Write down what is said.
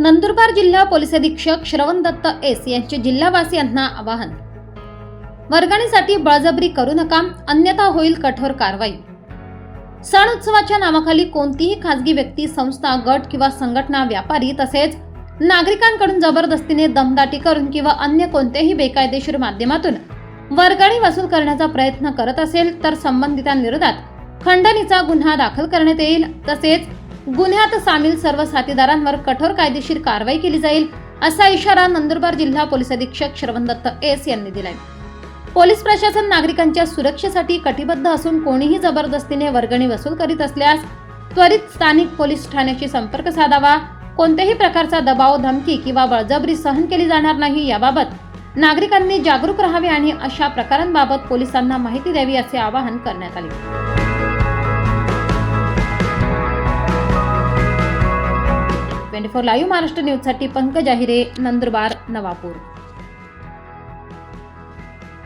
नंदुरबार जिल्हा पोलीस अधीक्षक श्रवण दत्त एस यांचे जिल्हावासियांना आवाहन. वर्गणीसाठी बळजबरी करू नका अन्यथा होईल कठोर कारवाई. सण उत्सवाच्या नावाखाली कोणतीही खासगी व्यक्ती संस्था गट किंवा संघटना व्यापारी तसेच नागरिकांकडून जबरदस्तीने दमदाटी करून किंवा अन्य कोणत्याही बेकायदेशीर माध्यमातून वर्गणी वसूल करण्याचा प्रयत्न करत असेल तर संबंधितांविरोधात खंडणीचा गुन्हा दाखल करण्यात येईल. तसेच गुन्ह्यात सामील सर्व साथीदारांवर कठोर कायदेशीर कारवाई केली जाईल असा इशारा नंदुरबार जिल्हा पोलीस अधीक्षक श्रवणदत्त एस यांनी दिलाय. पोलीस प्रशासन नागरिकांच्या सुरक्षेसाठी कटिबद्ध असून कोणीही जबरदस्तीने वर्गणी वसूल करीत असल्यास त्वरित स्थानिक पोलीस ठाण्याशी संपर्क साधावा. कोणत्याही प्रकारचा दबाव धमकी किंवा बळजबरी सहन केली जाणार नाही याबाबत नागरिकांनी जागरूक राहावे आणि अशा प्रकारांबाबत पोलिसांना माहिती द्यावी असे आवाहन करण्यात आले. ट्वेंटी फोर लाईव्ह महाराष्ट्र न्यूजसाठी पंकज आहिरे नंदुरबार नवापूर.